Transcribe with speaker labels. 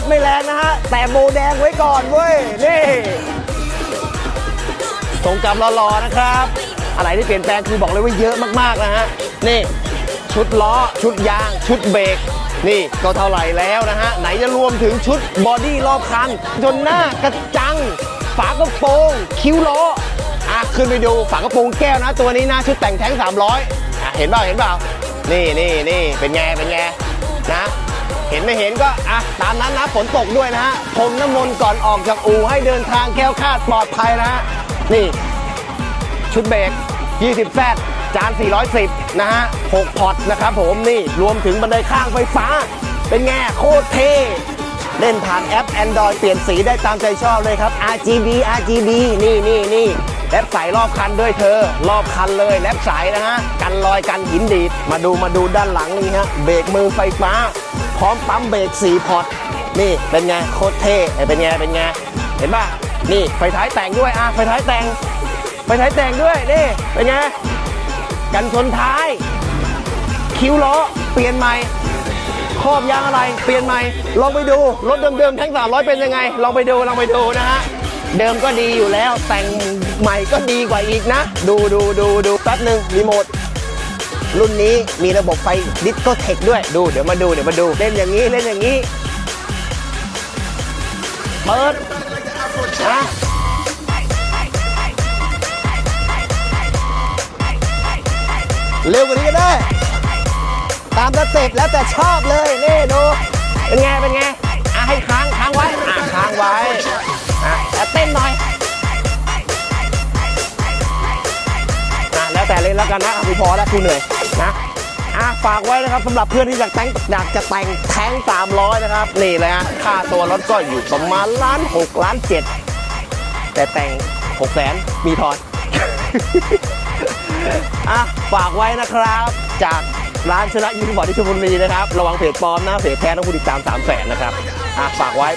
Speaker 1: ถไม่แรงนะฮะ แต่โบแดงไว้ก่อนเว้ย นี่ทรงจำรอๆนะครับ อะไรที่เปลี่ยนแปลงคือบอกเลยว่าเยอะมากๆนะฮะ นี่ ชุดล้อ ชุดยาง ชุดเบรก นี่ก็เท่าไหร่แล้วนะฮะ ไหนจะรวมถึงชุดบอดี้รอบคัน จนหน้ากระจัง ฝากระโปรง คิ้วล้ออะขึ้นไปดูฝากระโปรงแก้วนะ ตัวนี้นะชุดแต่งแท้ง300อะเห็นเปล่าเห็นเปล่านี่นี่นี่เป็นไงเป็นไงนะ ห็นไม่เห็นก็อะตามนั้นนะฝนตกด้วยนะฮะพรมน้ำมนต์ก่อนออกจากอู่ให้เดินทางแค้วคลาดปลอดภัยนะฮะนี่ ชุดเบรก20แซดจาน 410 นะฮะ 6 พอตนะครับผมนี่รวมถึงบันไดข้างไฟฟ้า เป็นไงโคตรเท่เล่นผ่านแอป Android เปลี่ยนสีได้ตามใจชอบเลยครับ RGB RGB นี่นี่นี่แลบใสรอบคันด้วยเธอ รอบคันเลยแลบใสนะฮะ กันรอยกันหินดีด มาดูมาดูด้านหลังนี่ฮะ เบรกมือไฟฟ้า พร้อมปั๊มเบรก4พอร์ตนี่เป็นไงโคตรเท่เป็นไงเป็นไงเห็นป่ะนี่ไฟท้ายแต่งด้วยอะไฟท้ายแต่งไฟท้ายแต่งด้วยนี่เป็นไงกันชนท้าย คิ้วล้อเปลี่ยนใหม่ครอบยางอะไร เปลี่ยนใหม่ลองไปดูรถเดิมๆทั้ง300 เป็นยังไง ลองไปดูลองไปดูนะฮะเดิมก็ดีอยู่แล้วแต่งใหม่ก็ดีกว่าอีกนะ ดูดูดูดูแป๊บหนึ่งรีโมท รุ่นนี้มีระบบไฟดิสโกเทคด้วยดูเดี๋ยวมาดูเดี๋ยวมาดูเล่นอย่างนี้เล่นอย่างนี้เปิดนะเร็วกว่านี้ก็ได้ ตามสเต็ปแล้วแต่ชอบเลยนี่ดูเป็นไงเป็นไงอะให้ค้างค้างไว้อะค้างไว้อะแล้วเต้นหน่อยอะแล้วแต่เล่นแล้วกันนะพี่พอแล้วคุณเหนื่อย นะอะฝากไว้นะครับสำหรับเพื่อนที่อยากแต่งอยากจะแต่งแท้ง300 นะครับ นี่เลยฮะค่าตัวรถก็อยู่ประมาณล้านหกล้านเจ็ดแต่แต่งหกแสนมีทอนอะฝากไว้นะครับ จากร้านชนะยูนิบอร์ดที่ชลบุรีนะครับ ระวังเพจปลอมนะเพจแท้ต้องผู้ติดตาม3 0 0แสนนะครับอะฝากไว้